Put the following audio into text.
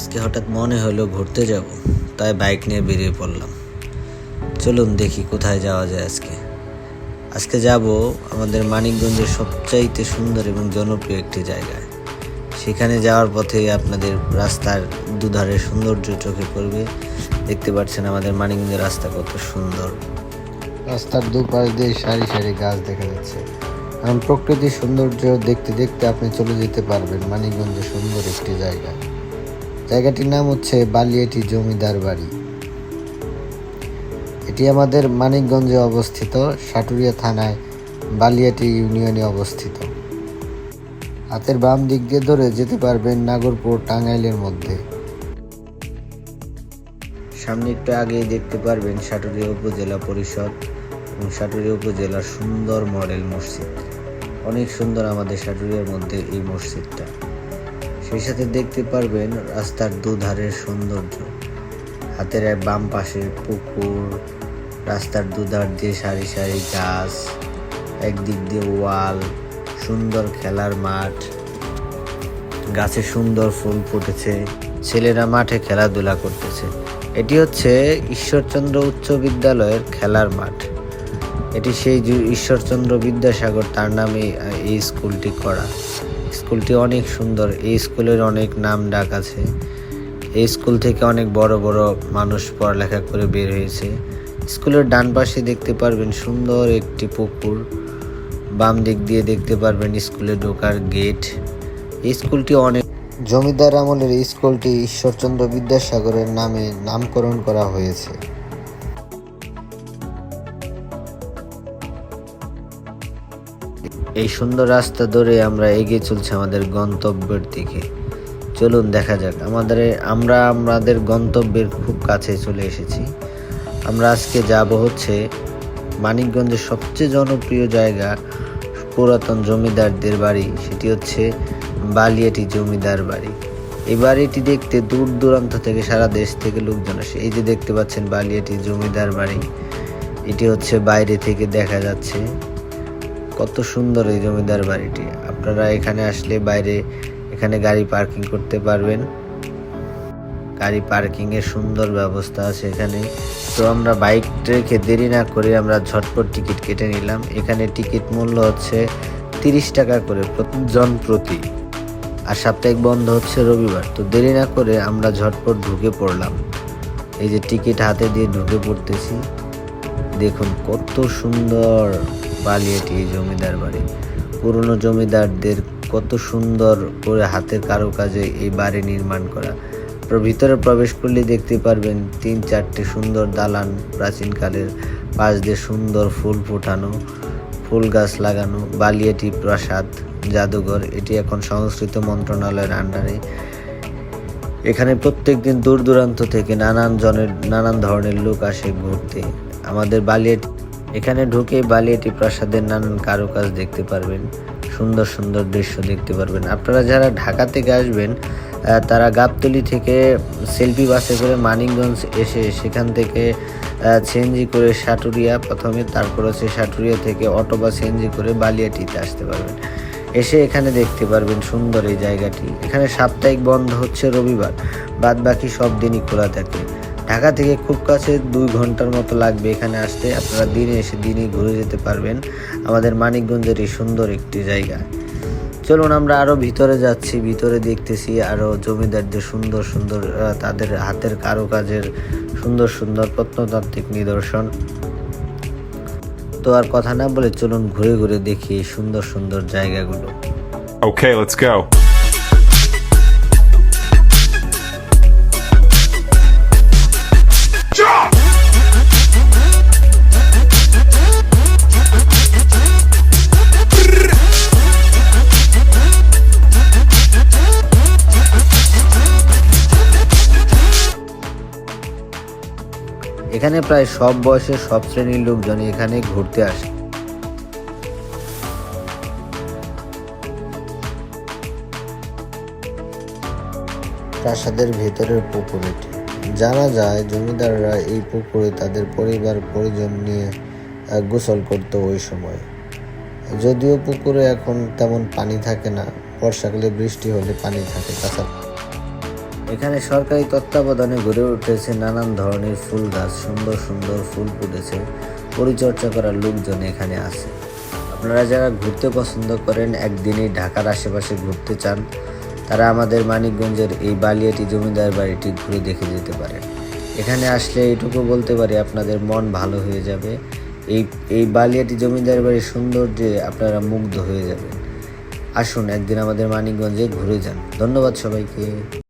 আজকে হঠাৎ মনে হলো ঘুরতে যাব, তাই বাইক নিয়ে বেরিয়ে পড়লাম। চলুন দেখি কোথায় যাওয়া যায় আজকে। আজকে যাব আমাদের মানিকগঞ্জের সবচাইতে সুন্দর এবং জনপ্রিয় একটি জায়গায়। সেখানে যাওয়ার পথে আপনাদের রাস্তার দুধারে সৌন্দর্য চোখে পড়বে। দেখতে পাচ্ছেন আমাদের মানিকগঞ্জের রাস্তা কত সুন্দর। রাস্তার দুপাশ দিয়ে সারি সারি গাছ দেখা যাচ্ছে। কারণ প্রকৃতির সৌন্দর্য দেখতে দেখতে আপনি চলে যেতে পারবেন মানিকগঞ্জের সুন্দর একটি জায়গা জায়গাটির নাম হচ্ছে বালিয়াটি জমিদার বাড়ি। এটি আমাদের মানিকগঞ্জে অবস্থিত, সাটুরিয়া থানায় বালিয়াটি ইউনিয়নে অবস্থিত। হাতের বাম দিক দিয়ে ধরে যেতে পারবেন নাগরপুর টাঙ্গাইলের মধ্যে। সামনে একটু আগেই দেখতে পারবেন সাটুরিয়া উপজেলা পরিষদ এবং সাটুরিয়া উপজেলার সুন্দর মডেল মসজিদ। অনেক সুন্দর আমাদের সাটুরিয়ার মধ্যে এই মসজিদটা। সেই সাথে দেখতে পারবেন রাস্তার দুধারের সৌন্দর্য। হাতের বাম পাশের পুকুর, রাস্তার দুধার দিয়ে সারি সারি গাছ, একদিক দিয়ে ওয়াল, সুন্দর খেলার মাঠ, গাছে সুন্দর ফুল ফুটেছে, ছেলেরা মাঠে খেলাধুলা করতেছে। এটি হচ্ছে ঈশ্বরচন্দ্র উচ্চ বিদ্যালয়ের খেলার মাঠ। এটি সেই ঈশ্বরচন্দ্র বিদ্যাসাগর, তার নামে এই স্কুলটি করা। স্কুলটি অনেক সুন্দর। এই স্কুলের অনেক নাম ডাক আছে। এই স্কুল থেকে অনেক বড় বড় মানুষ পড়ালেখা করে বের হয়েছে। স্কুলের ডান পাশে দেখতে পারবেন সুন্দর একটি পুকুর। বাম দিক দিয়ে দেখতে পারবেন স্কুলে ঢোকার গেট। এই স্কুলটি অনেক জমিদার আমলের স্কুলটি ঈশ্বরচন্দ্র বিদ্যাসাগরের নামে নামকরণ করা হয়েছে। এই সুন্দর রাস্তা ধরে আমরা এগিয়ে চলছি আমাদের গন্তব্যের দিকে। চলুন দেখা যাক, আমাদের, আমরা আমাদের গন্তব্যের খুব কাছে চলে এসেছি। আমরা আজকে যাব হচ্ছে মানিকগঞ্জের সবচেয়ে জনপ্রিয় জায়গা, পুরাতন জমিদারদের বাড়ি। সেটি হচ্ছে বালিয়াটি জমিদার বাড়ি। এই বাড়িটি দেখতে দূর দূরান্ত থেকে সারা দেশ থেকে লোকজন আসে। এই যে দেখতে পাচ্ছেন বালিয়াটি জমিদার বাড়ি, এটি হচ্ছে বাইরে থেকে দেখা যাচ্ছে। কত সুন্দর এই জমিদার বাড়িটি। আপনারা এখানে আসলে বাইরে এখানে গাড়ি পার্কিং করতে পারবেন। গাড়ি পার্কিং এর সুন্দর ব্যবস্থা আছে এখানে। তো আমরা বাইক রেখে দেরি না করে আমরা ঝটপট টিকিট কেটে নিলাম। এখানে টিকিট মূল্য হচ্ছে তিরিশ টাকা করে জন প্রতি। আর সাপ্তাহিক বন্ধ হচ্ছে রবিবার। তো দেরি না করে আমরা ঝটপট ঢুকে পড়লাম। এই যে টিকিট হাতে দিয়ে ঢুকে পড়তেছি। দেখুন কত সুন্দর। বালিয়াটি এই জমিদার বাড়ি। পুরনো জমিদারদের কত সুন্দর করে হাতের কারুকাজে এই বাড়ি নির্মাণ করা। ভিতরে প্রবেশ করলে দেখতে পারবেন তিন চারটি সুন্দর দালান, প্রাচীনকালের পাশ দিয়ে সুন্দর ফুল ফোটানো, ফুল গাছ লাগানো, বালিয়াটি প্রাসাদ, জাদুঘর, এটি এখন সংস্কৃত মন্ত্রণালয়ের আন্ডারে। এখানে প্রত্যেকদিন দূর দূরান্ত থেকে নানান জনের নানান ধরনের লোক আসে ঘুরতে। আমাদের বালিয়াটি এখানে ঢুকে বালিয়াটি প্রাসাদের নানান কারুকাজ দেখতে পারবেন, সুন্দর সুন্দর দৃশ্য দেখতে পারবেন। আপনারা যারা ঢাকা থেকে আসবেন তারা গাবতলি থেকে সেলফি বাসে করে মানিকগঞ্জ এসে সেখান থেকে সিএনজি করে সাটুরিয়া প্রথমে, তারপর হচ্ছে সাটুরিয়া থেকে অটো বা সিএনজি করে বালিয়াটিতে আসতে পারবেন। এসে এখানে দেখতে পারবেন সুন্দর এই জায়গাটি। এখানে সাপ্তাহিক বন্ধ হচ্ছে রবিবার বাদ বাকি সব দিনই খোলা থাকে। ঢাকা থেকে খুব কাছে দুই ঘণ্টার মতো লাগবে এখানে আসতে। আপনারা দিনে এসে দিনই ঘুরে যেতে পারবেন। আমাদের মানিকগঞ্জের এই সুন্দর একটি জায়গা। চলুন আমরা আরও ভিতরে যাচ্ছি ভিতরে দেখতেছি আরও জমিদারদের সুন্দর সুন্দর তাদের হাতের কারুকাজের সুন্দর সুন্দর প্রত্নতাত্ত্বিক নিদর্শন। তো আর কথা না বলে চলুন ঘুরে ঘুরে দেখি সুন্দর সুন্দর জায়গাগুলো। Okay, let's go. এখানে প্রায় সব বয়সের সব শ্রেণির লোকজন এখানে ঘুরতে আসে। প্রাসাদের ভেতরের পুকুর জানা যায়, জমিদাররা এই পুকুরে তাদের পরিবার পরিজন নিয়ে গোসল করতো ওই সময়। যদিও পুকুরে এখন তেমন পানি থাকে না, বর্ষাকালে বৃষ্টি হলে পানি থাকে তাছাড়া এখানে সরকারি তত্ত্বাবধানে গড়ে উঠেছে নানান ধরনের ফুল গাছ, সুন্দর সুন্দর ফুল ফুটেছে, পরিচর্যা করার লোকজন এখানে আছে। আপনারা যারা ঘুরতে পছন্দ করেন, একদিনেই ঢাকার আশেপাশে ঘুরতে চান, তারা আমাদের মানিকগঞ্জের এই বালিয়াটি জমিদার বাড়িটি ঘুরে দেখে যেতে পারেন। এখানে আসলে এইটুকু বলতে পারি, আপনাদের মন ভালো হয়ে যাবে। এই এই বালিয়াটি জমিদার বাড়ির সৌন্দর্যে আপনারা মুগ্ধ হয়ে যাবেন। আসুন একদিন আমাদের মানিকগঞ্জে ঘুরে যান। ধন্যবাদ সবাইকে।